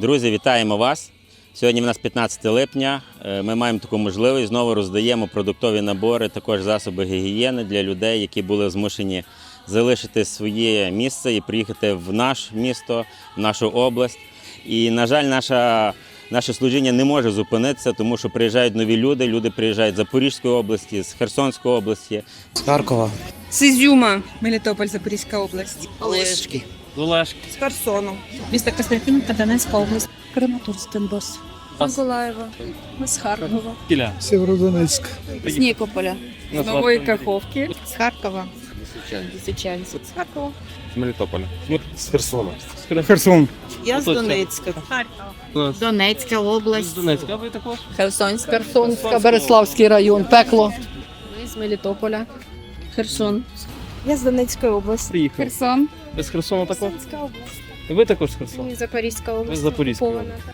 Друзі, вітаємо вас. Сьогодні в нас 15 липня. Е, Ми маємо таку можливість знову роздаємо продуктові набори, також засоби гігієни для людей, які були змушені залишити своє місце і приїхати в наш місто, в нашу область. І, на жаль, наша, наше служіння не може зупинитися, тому що приїжджають нові люди. Люди приїжджають з Запорізької області, з Херсонської області. З Харкова. З Ізюма, Мелітополь, Запорізька область. Олешки. Олешки. З Херсону. Місто Костянтинівка, Донецька область. Краматорськ, Донбас. Миколаєва. З Харкова. Кіля. Сєвєродонецьк. З Нікополя. З Нової Каховки. З Харкова. Лисичанськ. З Харкова. З Мелітополя. З Херсона. Херсон. Я з? Донецька. Донецька область. З Донецька, ви також? Херсонська. Херсонська, Береславський район, пекло. Ми з Мелітополя. Херсон. Я з Донецької області. Приїхав. Херсон. Ви з Херсона також? Херсонська область. Ви також з Херсона? Запорізька Ви з область.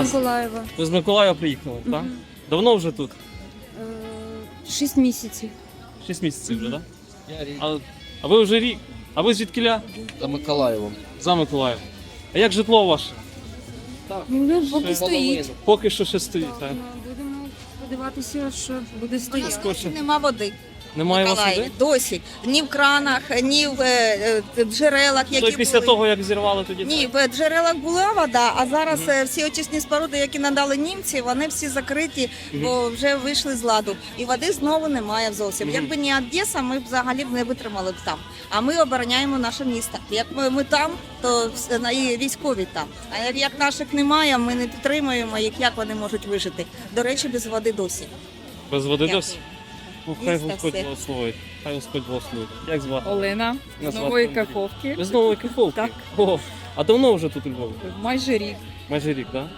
Окупована. Миколаєва. Ви з Миколаєва приїхали, так? Давно вже тут? Е, Шість місяців. Шість місяців вже, так? А, а ви вже рік. А ви звідкіля? За Миколаєвом. За Миколаєв. А як житло ваше? Ну, поки стоїть. Поки що ще стоїть, так? Будемо сподіватися, що буде стояти. Скорше. Нема води Немає в вас води? Досі. Ні в кранах, ні в е, е, джерелах, То які й після були. того, як зірвали тоді? Ні, в джерелах була вода, а зараз е, всі очисні споруди, які надали німці, вони всі закриті, бо вже вийшли з ладу. І води знову немає зовсім. Якби не Одеса, ми б взагалі б не витримали б там. А ми обороняємо наше місто. Як ми, ми там, то на- і військові там. А як, як наших немає, ми не підтримуємо їх, як вони можуть вижити. До речі, без води досі. Без води Дякую. досі? Ну, хай Господь все. благословить. Хай Господь благословить. Як звати? Олена. З Нової Каховки. Ви з Нової Каховки? Так. О, а давно вже тут у Львові? Майже рік. Майже рік, так? Да?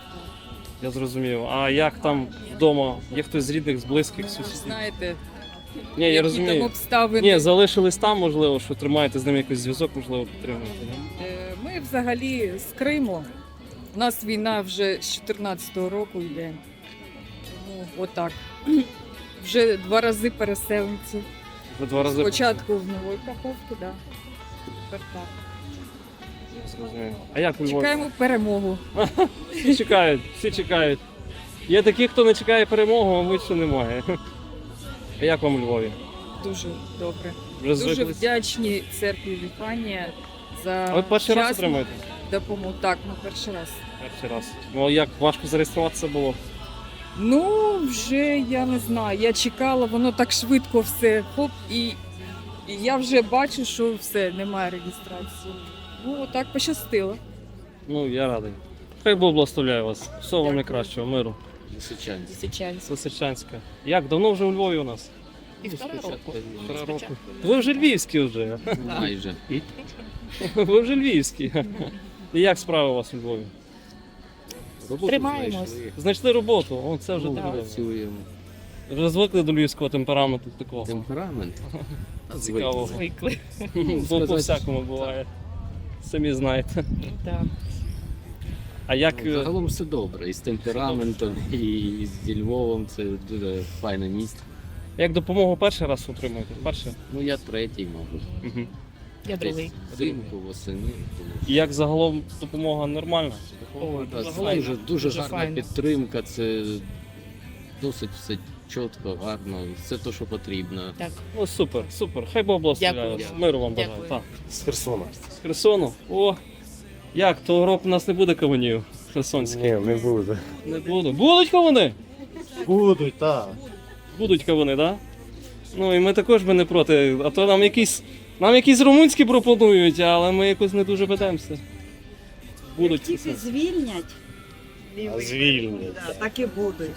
Я зрозумів. А як там вдома? Є хтось з рідних, з близьких, сусідів? Знаєте, Ні, я які там розумію. обставини. Ні, залишились там, можливо, що тримаєте з ними якийсь зв'язок, можливо, підтримуєте. да? Е, Ми взагалі з Криму. У нас війна вже з 14-го року йде. Тому отак. Вже два рази переселенці. Вже два рази. Спочатку в Новій Каховці, да. Тепер так. А як у Львові? Чекаємо перемогу. Всі чекають, всі чекають. Є такі, хто не чекає перемогу, а мабуть, що немає. А як вам у Львові? Дуже добре. Вже Дуже звикли? вдячні церкві Віфанія за А ви перший раз вчасну отримуєте? допомогу. Так, ми перший раз. Перший раз. Ну а як важко зареєструватися було? Ну, вже я не знаю. Я чекала, воно так швидко все. Хоп, і, і я вже бачу, що все, немає реєстрації. Ну, отак пощастило. Ну, я радий. Хай Бог благословляє вас. Всього вам найкращого, миру. Лисичанськ. Лисичанськ. Лисичанська. Як давно вже у Львові у нас? Півтора року. Півтора року. Ви вже львівські вже. Майже. Ви вже львівські. І як справи у вас у Львові? Роботу Тримаємось. знайшли. Знайшли роботу, о, це вже Ну, добре. Працюємо. Вже звикли до львівського темпераменту такого. Темперамент. Цікавого. Звикли. Бо по всякому буває. Самі знаєте. Так. А як. Ну, е, Загалом все добре. І з темпераментом, і зі Львовом це дуже файне місто. Як допомогу перший раз отримуєте? Перше? Ну я третій, мабуть. Угу. Я другий. Взимку, восени. І як загалом допомога нормальна? О, да, Загалом дуже, дуже Дуже гарна файно. підтримка, це досить все чітко, гарно, все те, що потрібно. Так. Ну супер, супер. Хай Бог благословляє Дякую. Миру вам бажаю. Дякую. Так. З Херсона. З Херсону. О! Як, того року у нас не буде кавунів. Херсонські? Ні, не буде. Не буду. Будуть кавуни? Будуть, так. Будуть кавуни, так? Да? Ну і ми також би не проти. А то нам якісь. Нам якісь румунські пропонують, але ми якось не дуже ведемося. Будуть. Тільки звільнять. Звільнять. Да, так і будуть.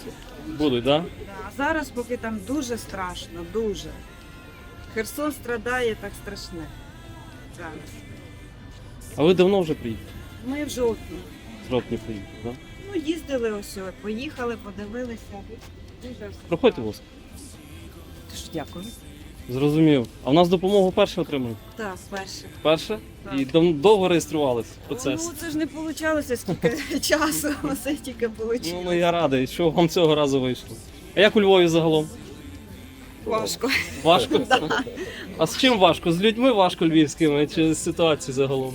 Будуть, так? Да? Да. А зараз поки там дуже страшно, дуже. Херсон страдає так страшне. Зараз. А ви давно вже приїхали? Ми в жовтні. З жовтня приїхали, так? Да? Ну, їздили ось, поїхали, подивилися. Дуже все. Проходьте, будь ласка. Дякую. Зрозумів. А в нас допомогу перше отримали? Так, перше. Перше? Так. І дав- довго реєструвалися процес. Ну це ж не вийшло, скільки часу, все тільки Ну, вийшло. ну я радий, що вам цього разу вийшло. А як у Львові загалом? Важко. Важко? А з чим важко? З людьми важко львівськими чи з ситуацією загалом?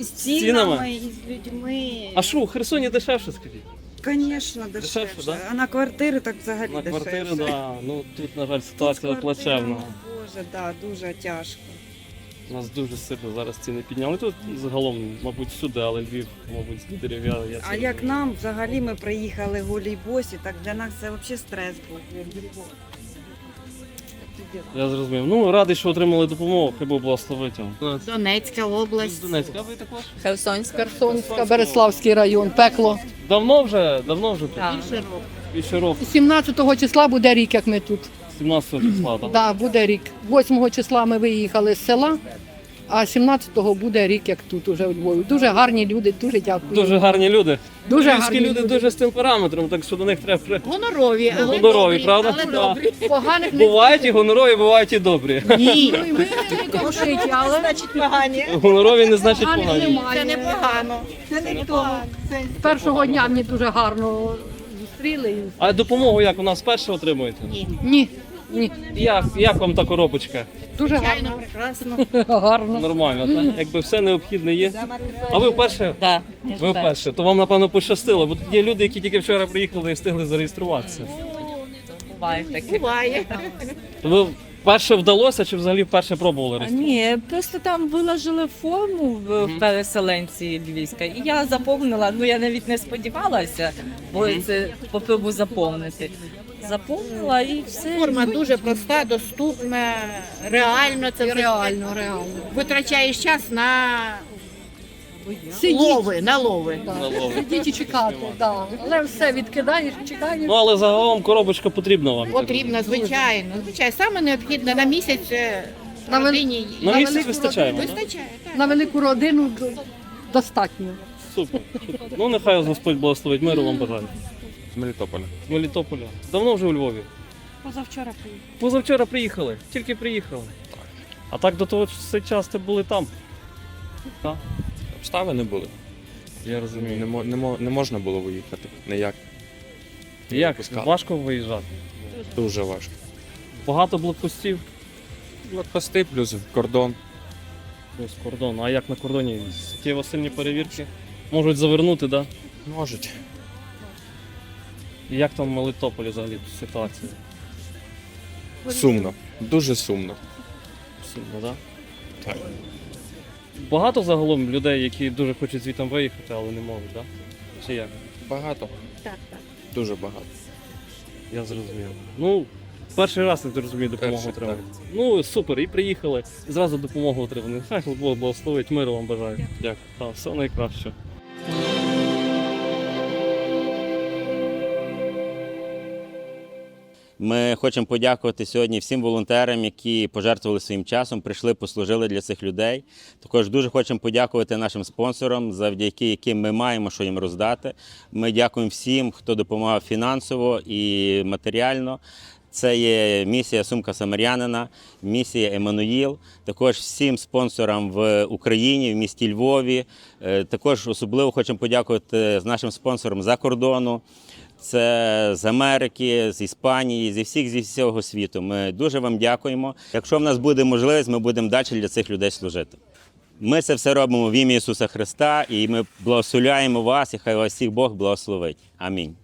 І з цінами, цінами, і з людьми. А що, у Херсоні дешевше, скажіть? Звісно, Дешевше, дешевше. да? А на квартири так взагалі На дешевше. квартири, да. Ну тут, на жаль, Тут ситуація плачевна. Боже, да, дуже тяжко. У нас дуже сильно зараз ціни підняли. Тут загалом, мабуть, всюди, але Львів, мабуть, з лідерів я, я це А як розумію. нам взагалі ми приїхали голі босі, так для нас це взагалі стрес був. Я зрозумів. Ну, радий, що отримали допомогу, хай Бог благословить вам. Донецька область. Донецька, а ви також? Херсонська, Херсонська, Береславський район, пекло. Давно вже, давно вже тут? Більше року. Більше року, 17 числа буде рік, як ми тут. 17 числа, так? Да, буде рік. 8 числа ми виїхали з села, а 17-го буде рік, як тут уже у Львові. Дуже гарні люди, дуже дякую. Дуже гарні люди. Дуже Львівські гарні люди, люди. дуже з темпераметром, так що до них треба. при- Гонорові, але Гонорові, добрі, правда? Але Да. добрі. Поганих не Бувають і гонорові, бувають і добрі. Ні, Ну, і ми не ковшиті, але Значить, погані. Гонорові не значить поганих погані. немає. це непогано. Це не то. Це З першого дня мені дуже гарно зустріли. і- А допомогу як у нас перше отримуєте? Ні, ні, Як, як вам та коробочка? дуже гарно. прекрасно. Гарно. Нормально, так? Якби все необхідне є. А ви вперше? Да. Ви вперше. То вам, напевно, пощастило, бо тут є люди, які тільки вчора приїхали і встигли зареєструватися. Буває. То ви вперше вдалося чи взагалі вперше пробували А, реєструватися? Ні, просто там виложили форму в в переселенці Львівська, і я заповнила. Ну я навіть не сподівалася, бо це попробую заповнити. Заповнила і все. Форма дуже проста, доступна, реально це. Реально, реально. Витрачаєш час на Сидіть, лови, на лови. лови. сидіть і чекати. Да. Але все відкидаєш, чекаєш. Ну але загалом коробочка потрібна вам. Потрібно, звичайно. Звичайно, саме необхідне на місяць е, На вел- родині. На На місяць велику вистачає. вам, да? Вистачає, так. На велику родину до- достатньо. Супер. Ну нехай вас Господь благословить. Миру вам бажаю. З Мелітополя. З Мелітополя. Давно вже у Львові. Позавчора приїхала. Позавчора приїхали, тільки приїхали. А так до того все часто були там. Так, Обставини були. я розумію. Не, мо- не, мо- не можна було виїхати. Ніяк. Як? Пускали. Важко виїжджати. Дуже важко. Багато блокпостів Блокпости плюс кордон. плюс кордон. А як на кордоні? Суттєво сильні перевірки. Можуть завернути, так? Можуть. І як там в Мелитополі взагалі ситуація? Сумно. Дуже сумно. Сильно, так? Так. Багато загалом людей, які дуже хочуть звітом виїхати, але не можуть, так? Чи як? Багато. Так, так. Дуже багато. Я зрозумів. Ну, перший раз я розумію, допомогу Перший, отримали. Ну, супер, і приїхали, і зразу допомогу отримали. Хай Бог благословить, миру вам бажаю. Дякую. Так, все найкраще. Ми хочемо подякувати сьогодні всім волонтерам, які пожертвували своїм часом, прийшли, послужили для цих людей. Також дуже хочемо подякувати нашим спонсорам, завдяки яким ми маємо що їм роздати. Ми дякуємо всім, хто допомагав фінансово і матеріально. Це є місія Сумка Самарянина, місія Еммануїл. Також всім спонсорам в Україні, в місті Львові. Е, Також особливо хочемо подякувати нашим спонсорам за кордону. Це з Америки, з Іспанії, зі всіх зі всього світу. Ми дуже вам дякуємо. Якщо в нас буде можливість, ми будемо далі для цих людей служити. Ми це все робимо в ім'я Ісуса Христа, і ми благословляємо вас, і хай вас всіх Бог благословить. Амінь.